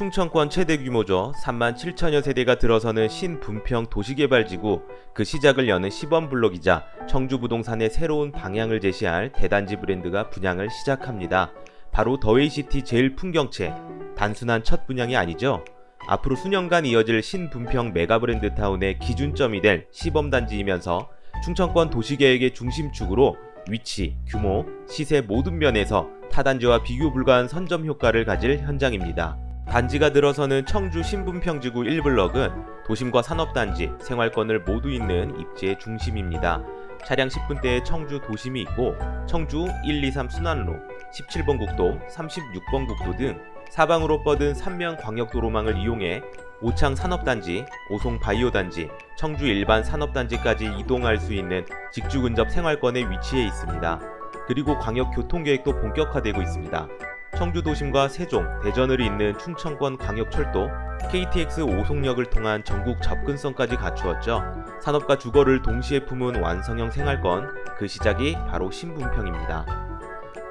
충청권 최대 규모죠. 3만 7천여 세대가 들어서는 신분평 도시개발지구 그 시작을 여는 시범블록이자 청주부동산의 새로운 방향을 제시할 대단지 브랜드가 분양을 시작합니다. 바로 더웨이시티 제일 풍경채. 단순한 첫 분양이 아니죠. 앞으로 수년간 이어질 신분평 메가브랜드 타운의 기준점이 될 시범단지이면서 충청권 도시계획의 중심축으로 위치, 규모, 시세 모든 면에서 타단지와 비교 불가한 선점 효과를 가질 현장입니다. 단지가 들어서는 청주 신분평지구 1블럭은 도심과 산업단지, 생활권을 모두 잇는 입지의 중심입니다. 차량 10분대에 청주 도심이 있고 청주 1, 2, 3 순환로, 17번 국도, 36번 국도 등 사방으로 뻗은 삼면 광역도로망을 이용해 오창 산업단지, 오송 바이오단지, 청주 일반 산업단지까지 이동할 수 있는 직주 근접 생활권에 위치해 있습니다. 그리고 광역 교통계획도 본격화되고 있습니다. 청주 도심과 세종, 대전을 잇는 충청권 광역철도, KTX 오송역을 통한 전국 접근성까지 갖추었죠. 산업과 주거를 동시에 품은 완성형 생활권, 그 시작이 바로 신분평입니다.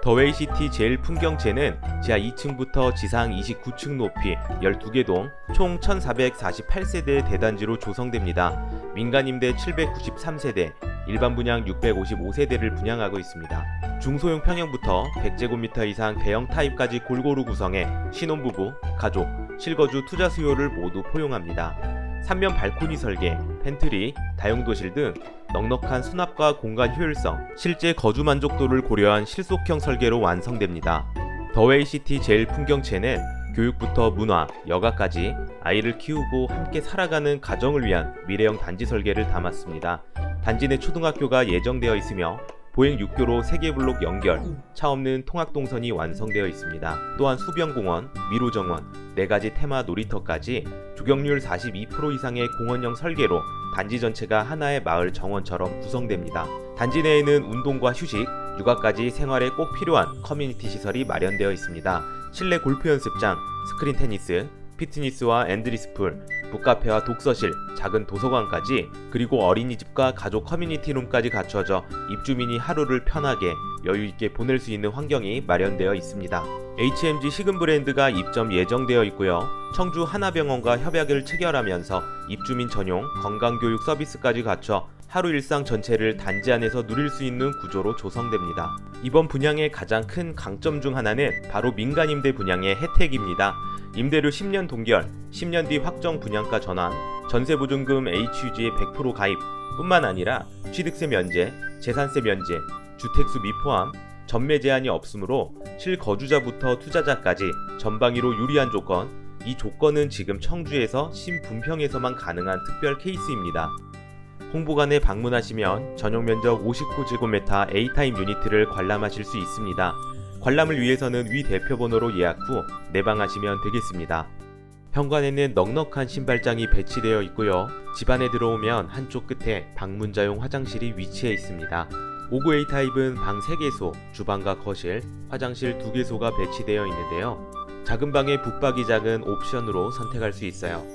더웨이시티 제일 풍경채는 지하 2층부터 지상 29층 높이 12개 동, 총 1448세대의 대단지로 조성됩니다. 민간 임대 793세대, 일반 분양 655세대를 분양하고 있습니다. 중소형 평형부터 100제곱미터 이상 대형 타입까지 골고루 구성해 신혼부부, 가족, 실거주 투자 수요를 모두 포용합니다. 삼면 발코니 설계, 팬트리, 다용도실 등 넉넉한 수납과 공간 효율성, 실제 거주 만족도를 고려한 실속형 설계로 완성됩니다. 더웨이시티 제일 풍경채는 교육부터 문화, 여가까지 아이를 키우고 함께 살아가는 가정을 위한 미래형 단지 설계를 담았습니다. 단지 내 초등학교가 예정되어 있으며 보행 6교로 3개 블록 연결, 차 없는 통학 동선이 완성되어 있습니다. 또한 수변공원, 미로정원, 4가지 테마 놀이터까지 주경률 42% 이상의 공원형 설계로 단지 전체가 하나의 마을 정원처럼 구성됩니다. 단지 내에는 운동과 휴식, 육아까지 생활에 꼭 필요한 커뮤니티 시설이 마련되어 있습니다. 실내 골프 연습장, 스크린 테니스, 피트니스와 앤드리스풀, 북카페와 독서실, 작은 도서관까지 그리고 어린이집과 가족 커뮤니티룸까지 갖춰져 입주민이 하루를 편하게 여유 있게 보낼 수 있는 환경이 마련되어 있습니다. HMG 식은 브랜드가 입점 예정되어 있고요. 청주 하나병원과 협약을 체결하면서 입주민 전용 건강교육 서비스까지 갖춰 하루 일상 전체를 단지 안에서 누릴 수 있는 구조로 조성됩니다. 이번 분양의 가장 큰 강점 중 하나는 바로 민간 임대 분양의 혜택입니다. 임대료 10년 동결, 10년 뒤 확정 분양가 전환, 전세보증금 HUG의 100% 가입 뿐만 아니라 취득세 면제, 재산세 면제, 주택수 미포함, 전매 제한이 없으므로 실거주자부터 투자자까지 전방위로 유리한 조건, 이 조건은 지금 청주에서 신분평에서만 가능한 특별 케이스입니다. 홍보관에 방문하시면 전용 면적 59제곱미터 A타입 유니트를 관람하실 수 있습니다. 관람을 위해서는 위 대표번호로 예약 후 내방하시면 되겠습니다. 현관에는 넉넉한 신발장이 배치되어 있고요. 집 안에 들어오면 한쪽 끝에 방문자용 화장실이 위치해 있습니다. 59A 타입은 방 3개소, 주방과 거실, 화장실 2개소가 배치되어 있는데요. 작은 방에 붙박이장은 옵션으로 선택할 수 있어요.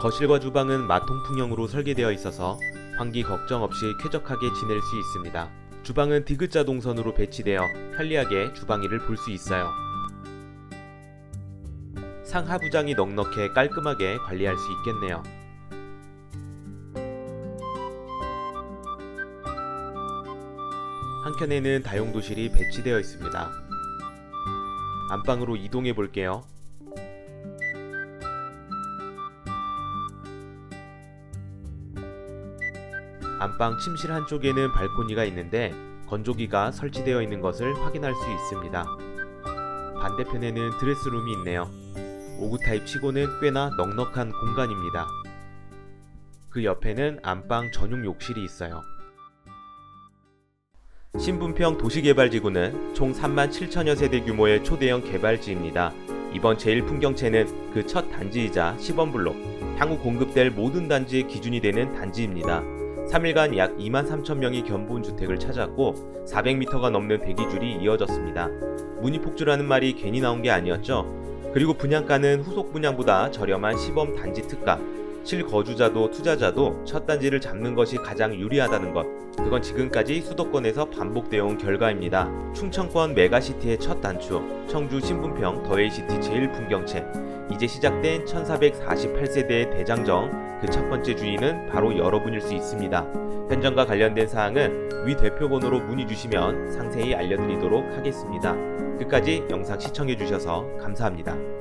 거실과 주방은 마통풍형으로 설계되어 있어서 환기 걱정 없이 쾌적하게 지낼 수 있습니다. 주방은 디귿자 동선으로 배치되어 편리하게 주방일을 볼 수 있어요. 상하부장이 넉넉해 깔끔하게 관리할 수 있겠네요. 한켠에는 다용도실이 배치되어 있습니다. 안방으로 이동해 볼게요. 안방 침실 한쪽에는 발코니가 있는데 건조기가 설치되어 있는 것을 확인할 수 있습니다. 반대편에는 드레스룸이 있네요. 오구 타입 치고는 꽤나 넉넉한 공간입니다. 그 옆에는 안방 전용 욕실이 있어요. 신분평 도시개발지구는 총 3만 7천여 세대 규모의 초대형 개발지입니다. 이번 제1풍경채는 그 첫 단지이자 시범블록, 향후 공급될 모든 단지의 기준이 되는 단지입니다. 3일간 약 2만 3천 명이 견본 주택을 찾았고 400m가 넘는 대기줄이 이어졌습니다. 문이 폭주라는 말이 괜히 나온 게 아니었죠. 그리고 분양가는 후속 분양보다 저렴한 시범 단지 특가. 실거주자도 투자자도 첫 단지를 잡는 것이 가장 유리하다는 것. 그건 지금까지 수도권에서 반복되어 온 결과입니다. 충청권 메가시티의 첫 단추, 청주 신분평 더웨이시티 제일풍경채. 이제 시작된 1448세대의 대장정, 그 첫 번째 주인은 바로 여러분일 수 있습니다. 현장과 관련된 사항은 위 대표번호로 문의 주시면 상세히 알려드리도록 하겠습니다. 끝까지 영상 시청해주셔서 감사합니다.